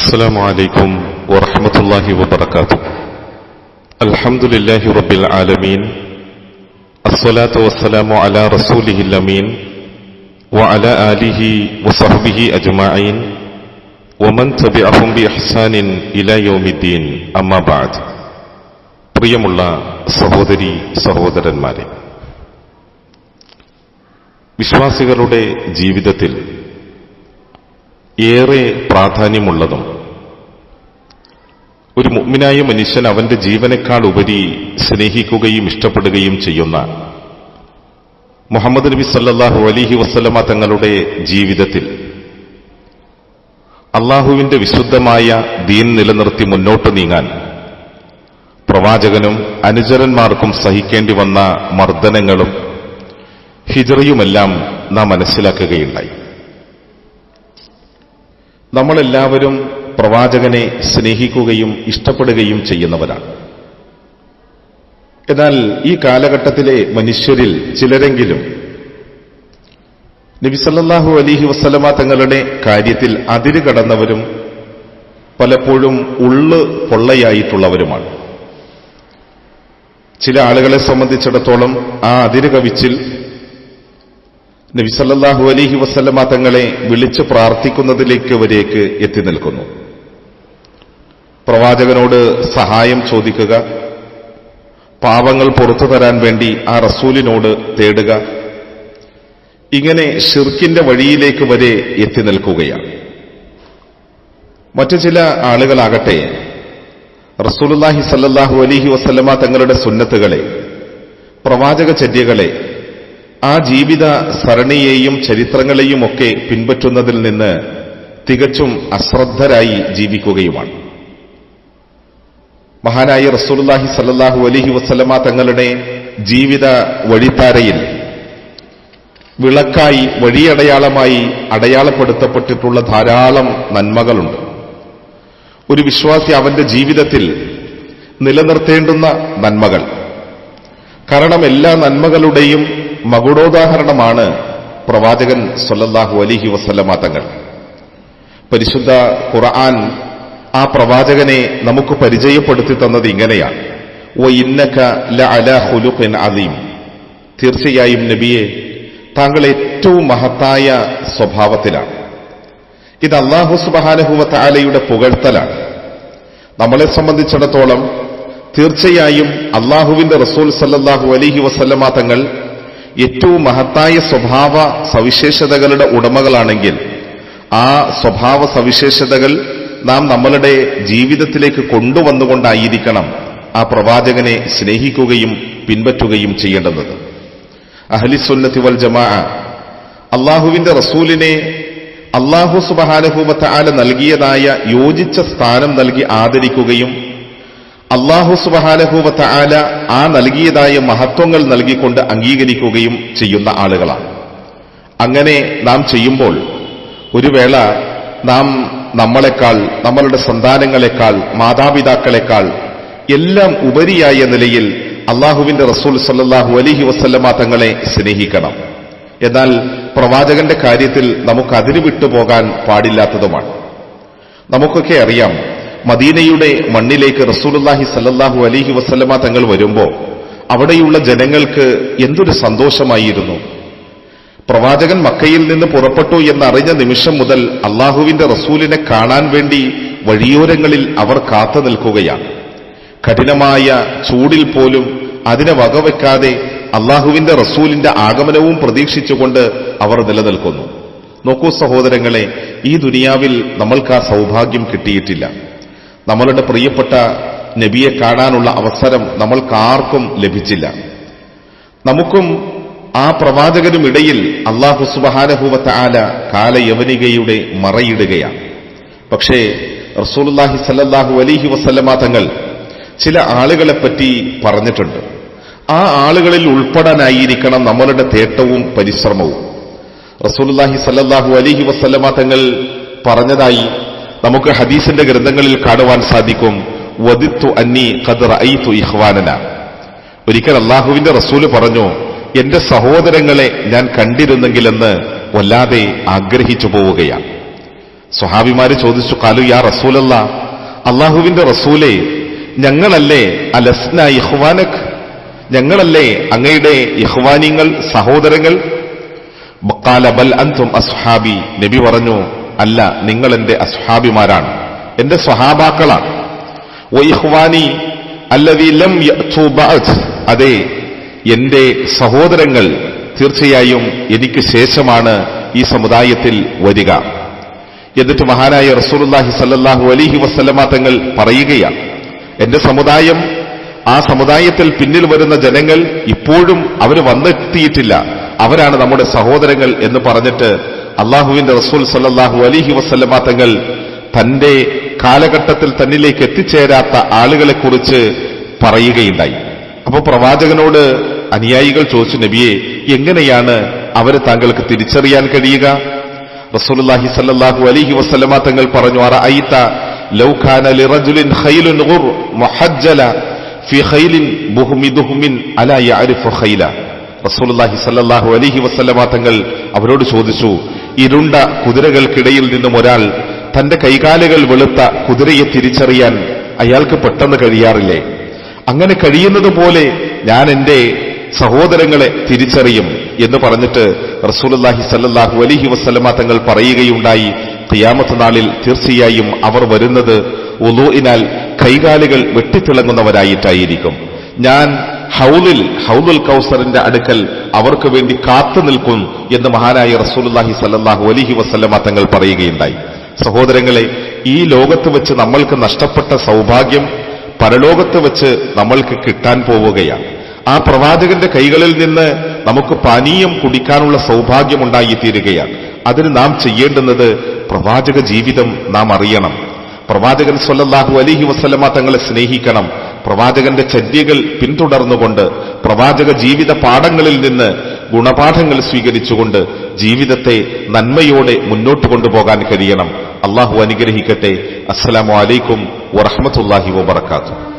السلام عليكم ورحمة الله وبركاته الحمد لله رب العالمين الصلاة والسلام على رسوله الأمين وعلى آله وصحبه أجمعين ومن تبعهم بإحسان إلى يوم الدين أما بعد പ്രിയമുള്ള സഹോദരി സഹോദരന്മാരെ വിശ്വാസികളുടെ ജീവിതത്തിൽ ഏറെ പ്രാധാന്യമുള്ളതും ഒരു മുഗ്മിനായ മനുഷ്യൻ അവന്റെ ജീവനേക്കാൾ ഉപരി സ്നേഹിക്കുകയും ഇഷ്ടപ്പെടുകയും ചെയ്യുന്ന മുഹമ്മദ് നബി സല്ലാഹു അലിഹി വസ്ലമ തങ്ങളുടെ ജീവിതത്തിൽ അള്ളാഹുവിന്റെ വിശുദ്ധമായ ദീൻ നിലനിർത്തി മുന്നോട്ട് നീങ്ങാൻ പ്രവാചകനും അനുചരന്മാർക്കും സഹിക്കേണ്ടി വന്ന മർദ്ദനങ്ങളും ഹിജറിയുമെല്ലാം നാം മനസ്സിലാക്കുകയുണ്ടായി. നമ്മളെല്ലാവരും പ്രവാചകനെ സ്നേഹിക്കുകയും ഇഷ്ടപ്പെടുകയും ചെയ്യുന്നവരാണ്. എന്നാൽ ഈ കാലഘട്ടത്തിലെ മനുഷ്യരിൽ ചിലരെങ്കിലും നബിസല്ലാഹു അലിഹി വസ്ലമ തങ്ങളുടെ കാര്യത്തിൽ അതിര് കടന്നവരും പലപ്പോഴും ഉള്ളു പൊള്ളയായിട്ടുള്ളവരുമാണ്. ചില ആളുകളെ സംബന്ധിച്ചിടത്തോളം ആ അതിര് കവിച്ചിൽ നബിസല്ലാഹു അലഹി വസ്ലമ തങ്ങളെ വിളിച്ച് പ്രാർത്ഥിക്കുന്നതിലേക്ക് വരേക്ക് എത്തി നിൽക്കുന്നു. പ്രവാചകനോട് സഹായം ചോദിക്കുക. പാവങ്ങൾ പുറത്തു തരാൻ വേണ്ടി ആ റസൂലിനോട് തേടുക. ഇങ്ങനെ ഷിർക്കിന്റെ വഴിയിലേക്ക് വരെ എത്തി നിൽക്കുകയാണ്. മറ്റു ചില ആളുകളാകട്ടെ റസൂലുല്ലാഹി സല്ലാഹു അലഹി വസ്ലമ തങ്ങളുടെ സുന്നത്തുകളെ പ്രവാചക ചര്യകളെ ആ ജീവിത സരണിയെയും ചരിത്രങ്ങളെയും ഒക്കെ പിൻപറ്റുന്നതിൽ നിന്ന് തികച്ചും അശ്രദ്ധരായി ജീവിക്കുകയുമാണ്. മഹാനായ റസൂലുല്ലാഹി സല്ലാഹു അലഹി വസ്ലമ തങ്ങളുടെ ജീവിത വഴിത്താരയിൽ വിളക്കായി വഴിയടയാളമായി അടയാളപ്പെടുത്തപ്പെട്ടിട്ടുള്ള ധാരാളം നന്മകളുണ്ട്. ഒരു വിശ്വാസി അവന്റെ ജീവിതത്തിൽ നിലനിർത്തേണ്ടുന്ന നന്മകൾ. കാരണം എല്ലാ നന്മകളുടെയും മകുടോദാഹരണമാണ് പ്രവാചകൻ സൊല്ലാഹു അലിഹി വസ്ലമാ തങ്ങൾ. പരിശുദ്ധ ഖുർആൻ ആ പ്രവാചകനെ നമുക്ക് പരിചയപ്പെടുത്തി തന്നത് ഇങ്ങനെയാണ്. ഓ ഇന്നക ല അല ഹുലുഖിൻ തീർച്ചയായും നബിയെ താങ്കൾ ഏറ്റവും മഹത്തായ സ്വഭാവത്തിലാണ്. ഇത് അള്ളാഹു സുബാനഹുവ താലയുടെ പുകഴ്ത്തലാണ്. നമ്മളെ സംബന്ധിച്ചിടത്തോളം തീർച്ചയായും അള്ളാഹുവിന്റെ റസൂൽ സല്ലാഹു അലിഹി വസല്ലമ തങ്ങൾ ഏറ്റവും മഹത്തായ സ്വഭാവ സവിശേഷതകളുടെ ഉടമകളാണെങ്കിൽ ആ സ്വഭാവ സവിശേഷതകൾ നാം നമ്മളുടെ ജീവിതത്തിലേക്ക് കൊണ്ടുവന്നുകൊണ്ടായിരിക്കണം ആ പ്രവാചകനെ സ്നേഹിക്കുകയും പിൻപറ്റുകയും ചെയ്യേണ്ടത്. അഹ്ലിസുന്നത്തി വൽ ജമാ അള്ളാഹുവിന്റെ റസൂലിനെ അള്ളാഹു സുബഹാനുഭൂമത്ത ആല നൽകിയതായ യോജിച്ച സ്ഥാനം നൽകി ആദരിക്കുകയും അള്ളാഹു സുബഹാനഹൂവത്ത ആല ആ നൽകിയതായ മഹത്വങ്ങൾ നൽകിക്കൊണ്ട് അംഗീകരിക്കുകയും ചെയ്യുന്ന ആളുകളാണ്. അങ്ങനെ നാം ചെയ്യുമ്പോൾ ഒരു വേള നാം നമ്മളെക്കാൾ നമ്മളുടെ സന്താനങ്ങളെക്കാൾ മാതാപിതാക്കളെക്കാൾ എല്ലാം ഉപരിയായ നിലയിൽ അള്ളാഹുവിന്റെ റസൂൽ സല്ലാഹു അലിഹി വസ്ല്ലമ തങ്ങളെ സ്നേഹിക്കണം. എന്നാൽ പ്രവാചകന്റെ കാര്യത്തിൽ നമുക്ക് അതിരുവിട്ടുപോകാൻ പാടില്ലാത്തതുമാണ്. നമുക്കൊക്കെ അറിയാം മദീനയുടെ മണ്ണിലേക്ക് റസൂലുല്ലാഹി സല്ലാഹു അലിഹി വസ്ലമ തങ്ങൾ വരുമ്പോൾ അവിടെയുള്ള ജനങ്ങൾക്ക് എന്തൊരു സന്തോഷമായിരുന്നു. പ്രവാചകൻ മക്കയിൽ നിന്ന് പുറപ്പെട്ടു എന്നറിഞ്ഞ നിമിഷം മുതൽ അള്ളാഹുവിന്റെ റസൂലിനെ കാണാൻ വേണ്ടി വഴിയോരങ്ങളിൽ അവർ കാത്തു നിൽക്കുകയാണ്. കഠിനമായ ചൂടിൽ പോലും അതിനെ വകവെക്കാതെ അള്ളാഹുവിന്റെ റസൂലിന്റെ ആഗമനവും പ്രതീക്ഷിച്ചുകൊണ്ട് അവർ നിലനിൽക്കുന്നു. നോക്കൂ സഹോദരങ്ങളെ ഈ ദുനിയാവിൽ നമ്മൾക്ക് ആ സൗഭാഗ്യം കിട്ടിയിട്ടില്ല. നമ്മളുടെ പ്രിയപ്പെട്ട നബിയെ കാണാനുള്ള അവസരം നമ്മൾക്കാർക്കും ലഭിച്ചില്ല. നമുക്കും ആ പ്രവാചകനും ഇടയിൽ അള്ളാഹു സുബഹാനഹുവത്ത ആല കാലയവനികയുടെ മറയിടുകയാണ്. പക്ഷേ റസൂലുല്ലാഹി സല്ലാഹു അലിഹി വസല്ലമ തങ്ങൾ ചില ആളുകളെപ്പറ്റി പറഞ്ഞിട്ടുണ്ട്. ആ ആളുകളിൽ ഉൾപ്പെടാനായിരിക്കണം നമ്മളുടെ തേട്ടവും പരിശ്രമവും. റസൂലുല്ലാഹി സല്ലാഹു അലിഹി വസല്ലമ തങ്ങൾ പറഞ്ഞതായി നമുക്ക് ഹദീസിന്റെ ഗ്രന്ഥങ്ങളിൽ കാണുവാൻ സാധിക്കും. വദിത്തു അന്നി ഖദർ ഐത്തു ഇഹ്വാനന ഒരിക്കൽ അള്ളാഹുവിന്റെ റസൂൽ പറഞ്ഞു എന്റെ സഹോദരങ്ങളെ ഞാൻ കണ്ടിരുന്നെങ്കിലെന്ന് വല്ലാതെ ആഗ്രഹിച്ചു പോവുകയാണ്. സ്വഹാബിമാര് ചോദിച്ചു കാലു യാ റസൂലല്ല അള്ളാഹുവിന്റെ റസൂലെ ഞങ്ങളല്ലേ അലസ്ന ഇഹ്വാനക് ഞങ്ങളല്ലേ അങ്ങയുടെ ഇഹ്വാനിങ്ങൾ സഹോദരങ്ങൾ? കാല ബൽ അൻതും അസ്ഹാബി നബി പറഞ്ഞു അല്ല നിങ്ങൾ എന്റെ അസ്ഹാബിമാരാണ്. എന്റെ സ്വഹാബാക്കളാണ്. വൈഹ്വാനി അല്ലതി ലം യഅ്തു ബഅദ്. അതെ എന്റെ സഹോദരങ്ങൾ തീർച്ചയായും എനിക്ക് ശേഷമാണ് ഈ സമുദായത്തിൽ വരിക. എന്നിട്ട് മഹാനായ റസൂലുള്ളാഹി സല്ലാഹു അലിഹി വസല്ലമ തങ്ങൾ പറയുകയാണ് എന്റെ സമുദായം ആ സമുദായത്തിൽ പിന്നിൽ വരുന്ന ജനങ്ങൾ ഇപ്പോഴും അവർ വന്നെത്തിയിട്ടില്ല. അവരാണ് നമ്മുടെ സഹോദരങ്ങൾ എന്ന് പറഞ്ഞിട്ട് അള്ളാഹുവിന്റെ റസൂൽ സല്ലാഹു അലിഹി വസല്ലമ തങ്ങൾ തന്റെ കാലഘട്ടത്തിൽ തന്നിലേക്ക് എത്തിച്ചേരാത്ത ആളുകളെ കുറിച്ച് പറയുകയുണ്ടായി. അപ്പോൾ പ്രവാചകനോട് അനുയായികൾ ചോദിച്ചു നബിയെ എങ്ങനെയാണ് അവരെ താങ്കൾക്ക് തിരിച്ചറിയാൻ കഴിയുക? റസൂലുള്ളാഹി സല്ലല്ലാഹു അലൈഹി വസല്ലമ തങ്ങൾ പറഞ്ഞു അറ ഐത ലൗഖാന ലിറജുലിൻ ഖൈലുൻ ഗുർ മുഹജ്ജല ഫി ഖൈലിൻ ബുഹ്മിദുഹ്മിൻ അലാ യഅരിഫു ഖൈല. റസൂലുള്ളാഹി സല്ലല്ലാഹു അലൈഹി വസല്ലമ തങ്ങൾ അവരോട് ചോദിച്ചു ഇരുണ്ട കുതിരകൾക്കിടയിൽ നിന്നും ഒരാൾ തന്റെ കൈകാലുകൾ വെളുത്ത കുതിരയെ തിരിച്ചറിയാൻ അയാൾക്ക് പെട്ടെന്ന് കഴിയാറില്ലേ? അങ്ങനെ കഴിയുന്നത് പോലെ ഞാൻ എന്റെ സഹോദരങ്ങളെ തിരിച്ചറിയും എന്ന് പറഞ്ഞിട്ട് റസൂലുള്ളാഹി സല്ലാഹു അലൈഹി വസല്ലമ തങ്ങൾ പറയുകയുണ്ടായി തിയാമത്ത് നാളിൽ തീർച്ചയായും അവർ വരുന്നത് ഒലൂഇനാൽ കൈകാലുകൾ വെട്ടിത്തിളങ്ങുന്നവരായിട്ടായിരിക്കും. ഞാൻ ഹൗലിൽ ഹൗലുൽ കൗസറിന്റെ അടുക്കൽ അവർക്ക് വേണ്ടി കാത്തു നിൽക്കും എന്ന് മഹാനായ റസൂലുള്ളാഹി സല്ലാഹു അലൈഹി വസല്ലമ തങ്ങൾ പറയുകയുണ്ടായി. സഹോദരങ്ങളെ ഈ ലോകത്ത് വെച്ച് നമ്മൾക്ക് നഷ്ടപ്പെട്ട സൗഭാഗ്യം പരലോകത്ത് വെച്ച് നമ്മൾക്ക് കിട്ടാൻ പോവുകയാണ്. ആ പ്രവാചകന്റെ കൈകളിൽ നിന്ന് നമുക്ക് പാനീയം കുടിക്കാനുള്ള സൗഭാഗ്യം തീരുകയാണ് അതിന് നാം ചെയ്യേണ്ടുന്നത് പ്രവാചക ജീവിതം നാം അറിയണം. പ്രവാചകൻ സ്വല്ലല്ലാഹു അലിഹി വസ്ലമ തങ്ങളെ സ്നേഹിക്കണം. പ്രവാചകന്റെ ചര്യകൾ പിന്തുടർന്നുകൊണ്ട് പ്രവാചക ജീവിത പാഠങ്ങളിൽ നിന്ന് ഗുണപാഠങ്ങൾ സ്വീകരിച്ചുകൊണ്ട് ജീവിതത്തെ നന്മയോടെ മുന്നോട്ട് കൊണ്ടുപോകാൻ കഴിയണം. അള്ളാഹു അനുഗ്രഹിക്കട്ടെ. അസ്സലാമു അലൈക്കും വറഹമത്തല്ലാഹി വബർക്കാത്തു